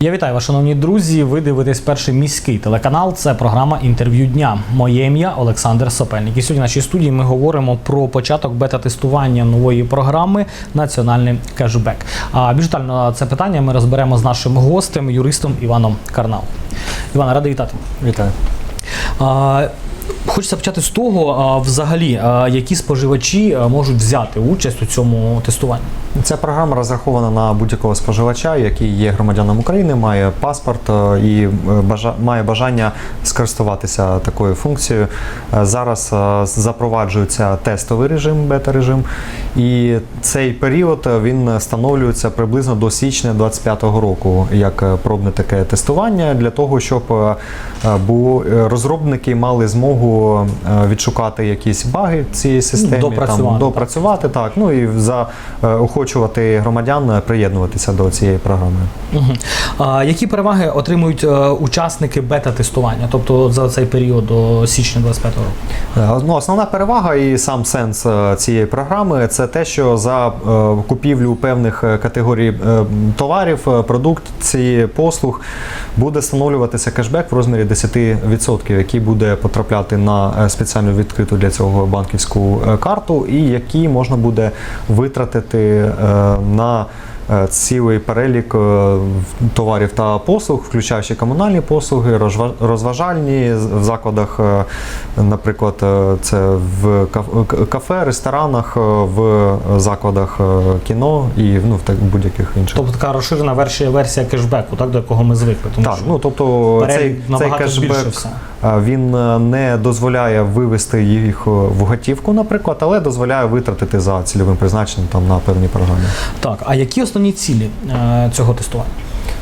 Я вітаю вас, шановні друзі. Ви дивитесь перший міський телеканал. Це програма інтерв'ю дня. Моє ім'я Олександр Сопельник. І сьогодні в нашій студії ми говоримо про початок бета-тестування нової програми Національний кешбек. А більш детально це питання ми розберемо з нашим гостем, юристом Іваном Карнал. Івана, радий вітати. Вітаю. А, Хочеться почати з того, а, взагалі, а, які споживачі а, можуть взяти участь у цьому тестуванні. Ця програма розрахована на будь-якого споживача, який є громадянином України, має паспорт і е, бажа- має бажання скористуватися такою функцією. Е, Зараз запроваджується тестовий режим, бета-режим, і цей період е, він встановлюється приблизно до січня 2025 року як пробне таке тестування для того, щоб е, розробники мали змогу е, відшукати якісь баги в цій системі, допрацювати, там, допрацювати так. Ну і за е, громадян приєднуватися до цієї програми. Угу. А, які переваги отримують е, учасники бета-тестування, тобто за цей період до січня 25-го року? Ну, основна перевага і сам сенс цієї програми це те, що за купівлю певних категорій товарів, продукції, послуг буде встановлюватися кешбек в розмірі 10%, який буде потрапляти на спеціальну спеціально відкриту для цього банківську е, карту, і які можна буде витратити е, на е, цілий перелік е, товарів та послуг, включаючи комунальні послуги, розва- розважальні в закладах, е, наприклад, е, це в кафе, ресторанах, е, в закладах е, кіно і ну, в будь-яких інших. Тобто така розширена версія, версія кешбеку, так, до якого ми звикли. Тому Так, що ну тобто цей, цей кешбек е, він е, не дозволяє вивести їх е, в готівку, наприклад, але дозволяє витратити за цільовим призначенням там на певні програми. Так, а які основні цілі е, цього тестування?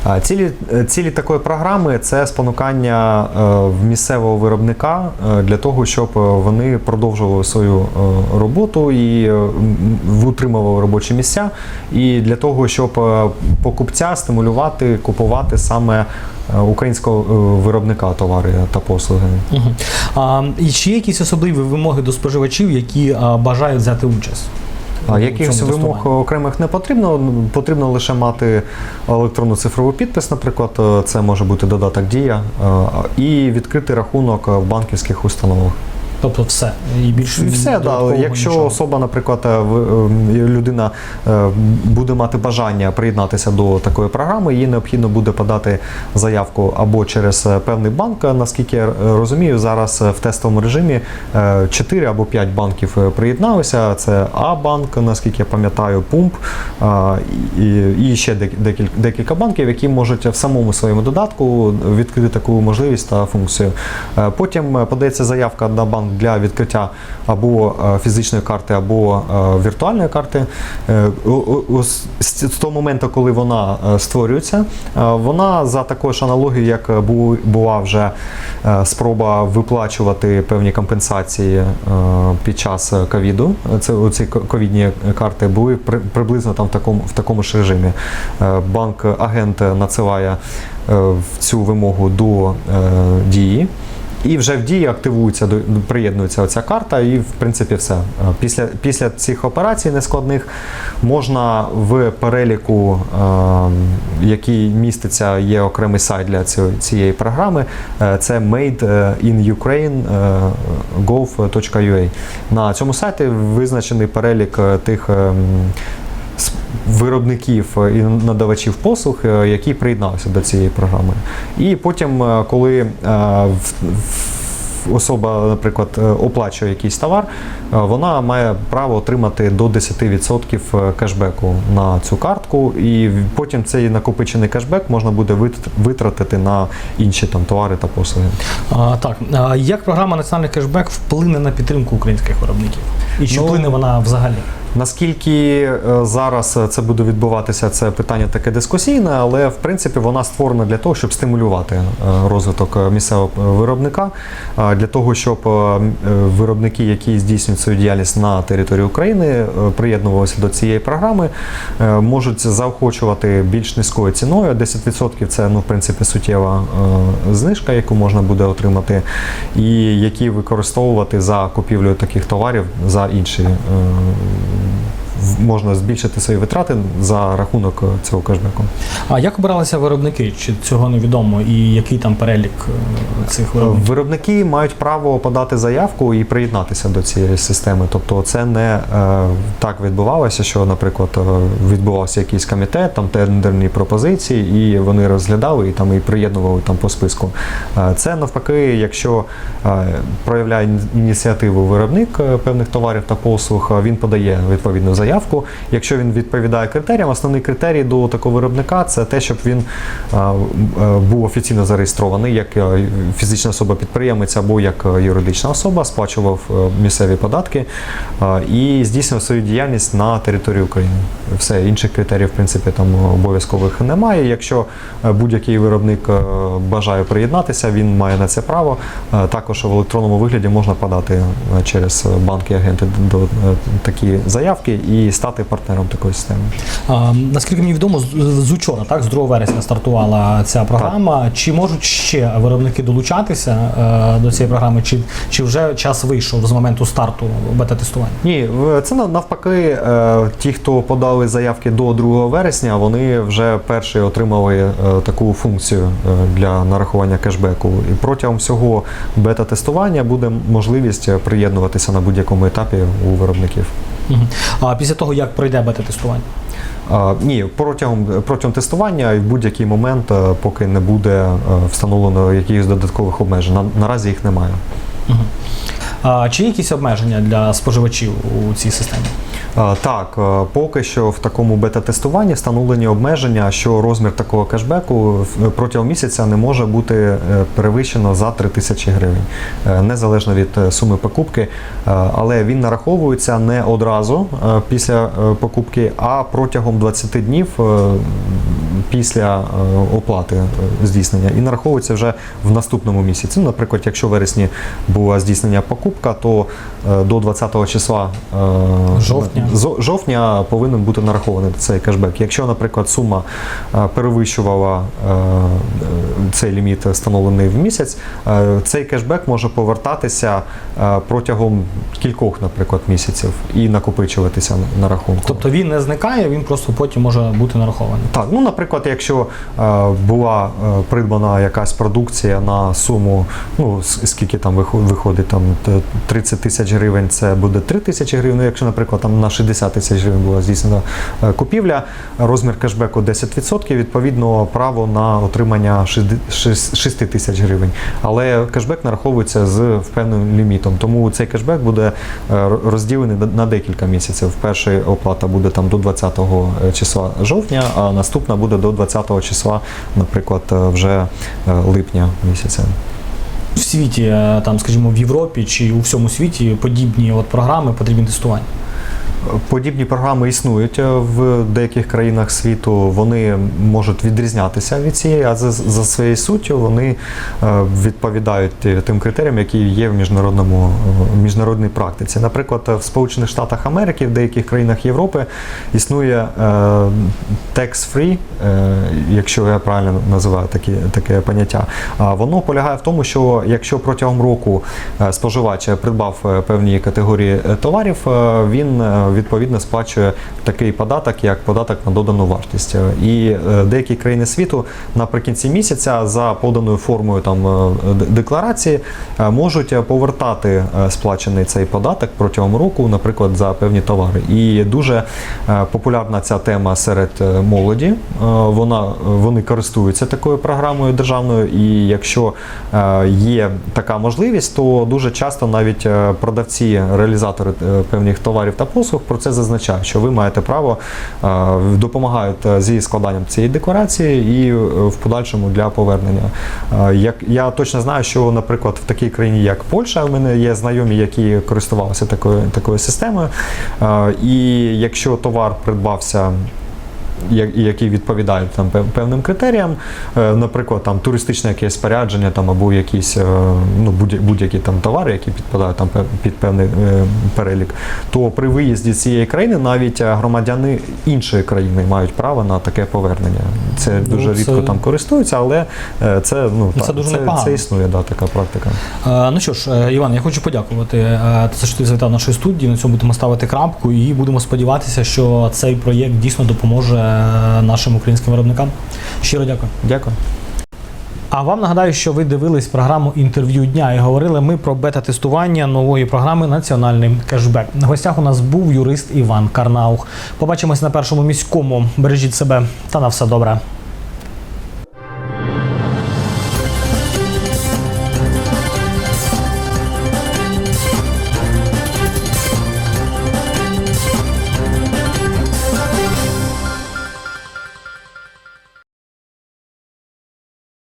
А, Цілі, е, цілі такої програми це спонукання е, в місцевого виробника для того, щоб вони продовжували свою роботу і утримували робочі місця, і для того, щоб покупця стимулювати купувати саме українського виробника товари та послуги. Угу. А, і чи є якісь особливі вимоги до споживачів, які бажають взяти участь? А якихось вимог окремих не потрібно. Потрібно лише мати електронну цифрову підпис, наприклад, це може бути додаток Дія, е, і відкрити рахунок в банківських установах. Тобто все. І більше все, да. Якщо нічого. особа, наприклад, е, е, людина е, буде мати бажання приєднатися до такої програми, їй необхідно буде подати заявку або через певний банк. Наскільки я розумію, зараз в тестовому режимі 4 або 5 банків приєдналися. Це А-банк, наскільки я пам'ятаю, Пумп і, ще декілька банків, які можуть в самому своєму додатку відкрити таку можливість та функцію. Потім подається заявка на банк для відкриття або е, фізичної карти, або е, віртуальної карти. Е, З того моменту, коли вона створюється, вона за такою ж аналогією, як була вже спроба виплачувати певні компенсації під час ковіду. Це ко- ковідні карти були приблизно там в такому в такому ж режимі. Банк агент надсилає цю вимогу до дії. І вже в дії активується, приєднується оця карта, і в принципі все. Е, Після, після цих операцій нескладних можна в переліку, е, який міститься, є окремий сайт для цієї, програми. е, Це made in Ukraine е, gov.ua. На цьому сайті визначений перелік е, тих. Виробників е, і надавачів послуг, е, які приєдналися до цієї програми. І потім, е, коли особа, наприклад, оплачує якийсь товар, вона має право отримати до 10% кешбеку на цю картку, і потім цей накопичений кешбек можна буде витратити на інші там товари та послуги. А, так, а як програма Національний кешбек вплине на підтримку українських виробників? І чи Ну, вплине вона взагалі? Наскільки е, зараз це буде відбуватися, це питання таке дискусійне, але в принципі вона створена для того, щоб стимулювати е, розвиток е, місцевого виробника, е, для того, щоб е, е, виробники, які здійснюють свою діяльність на території України, е, приєднувалися до цієї програми, е, можуть заохочувати більш низькою ціною. 10% це ну, в принципі суттєва е, знижка, яку можна буде отримати, і які використовувати за купівлею таких товарів за інші. Е, в- можна збільшити свої витрати за рахунок е, цього кешбеку. А як обиралися виробники? Чи цього невідомо? І який там перелік е, цих виробників? Виробники мають право подати заявку і приєднатися до цієї системи. Тобто, це не е, так відбувалося, що, наприклад, відбувався якийсь комітет, там тендерні пропозиції, і вони розглядали і там і приєднували там по списку. Це навпаки, якщо проявляє ініціативу виробник певних товарів та послуг, він подає відповідну заявку. Якщо він відповідає критеріям, основний критерій до такого виробника це те, щоб він був офіційно зареєстрований як е, фізична особа-підприємець або як е, юридична особа, сплачував е, місцеві податки і здійснював свою діяльність на території України. Все інших критеріїв, в принципі, там обов'язкових немає. Якщо будь-який виробник бажає приєднатися, він має на це право. Також в електронному вигляді можна подати через банки агенти до такі заявки і стати партнером такої системи. А, наскільки мені відомо, з, учора, так, з 2 вересня стартувала ця програма. Чи можуть ще виробники долучатися е, до цієї програми, чи, чи вже час вийшов з моменту старту бета-тестування? Ні, це нав- навпаки, е, ті, хто подали заявки до 2 вересня, вони вже перші отримали е, таку функцію е, для нарахування кешбеку. І протягом всього бета-тестування буде можливість е, приєднуватися на будь-якому етапі у виробників. А після того, як пройде бета-тестування? Ні, протягом, протягом тестування і в будь-який момент, е, поки не буде е, встановлено якихось додаткових обмежень. На, наразі їх немає. А, чи є якісь обмеження для споживачів у цій системі? Так, е, поки що в такому бета-тестуванні встановлені обмеження, що розмір такого кешбеку протягом місяця не може бути е, перевищено за 3 тисячі гривень, е, незалежно від суми покупки. Але він нараховується не одразу після покупки, а протягом 20 днів після е, оплати е, здійснення і нараховується вже в наступному місяці. Ну, Наприклад, якщо в вересні була здійснення покупка, то е, до 20-го числа Жовтня. жовтня повинен бути нарахований цей кешбек. Якщо, наприклад, сума перевищувала цей ліміт встановлений в місяць, цей кешбек може повертатися протягом кількох, наприклад, місяців і накопичуватися на рахунку. Тобто він не зникає, він просто потім може бути нарахований. Так, ну наприклад, якщо е, була е, придбана якась продукція на суму, ну скільки там виходить, там 30 тисяч гривень, це буде 3 тисячі гривень. Ну, якщо, наприклад, там на 60 тисяч гривень була здійснена е, купівля, розмір кешбеку 10%, відповідно, право на отримання 6 тисяч гривень. Але кешбек нараховується з впевненим лімітом. Тому цей кешбек буде розділений на декілька місяців. Перша оплата буде там до 20 числа жовтня, а наступна буде до 20 числа, наприклад, е, вже е, липня місяця. В світі, е, там, скажімо, в Європі чи у всьому світі подібні от програми потрібні тестування. Подібні програми існують е, в деяких країнах світу. Вони можуть відрізнятися від цієї, а за, за своєю суттю вони е, відповідають тим критеріям, які є в міжнародному міжнародній практиці. Наприклад, в Сполучених Штатах Америки, в деяких країнах Європи існує е, tax-free, якщо я правильно називаю такі, таке поняття. А воно полягає в тому, що якщо протягом року споживач придбав певні категорії товарів, він відповідно сплачує такий податок, як податок на додану вартість. Е, І е, деякі країни світу наприкінці місяця за поданою формою там е, декларації можуть повертати сплачений цей податок протягом року, наприклад, за певні товари. І дуже популярна ця тема серед молоді. Вона вони користуються такою програмою державною, і якщо є така можливість, то дуже часто навіть продавці, реалізатори певних товарів та послуг про це зазначають, що ви маєте право е, допомагають е, зі складанням цієї декларації і е, в подальшому для повернення. Як я точно знаю, що, наприклад, в такій країні, як Польща, у мене є знайомі, які користувалися такою такою системою. І якщо товар придбався які відповідають там певним критеріям, е, наприклад, там туристичне якесь спорядження там або якісь е, ну, будь- будь-які там товари, які підпадають там під певний е, перелік, то при виїзді з цієї країни навіть громадяни іншої країни мають право на таке повернення. Це Ну, дуже це- рідко там користуються, але це ну Ну, це так, дуже це, це існує, да, така практика. Е, Ну що ж, Іван, я хочу подякувати за що ти завітав нашої студії. На цьому будемо ставити крапку і будемо сподіватися, що цей проєкт дійсно допоможе нашим українським виробникам. Щиро дякую. Дякую. А вам нагадаю, що ви дивились програму інтерв'ю дня і говорили ми про бета-тестування нової програми Національний кешбек. На гостях у нас був юрист Іван Карнаух. Побачимось на першому міському. Бережіть себе та на все добре.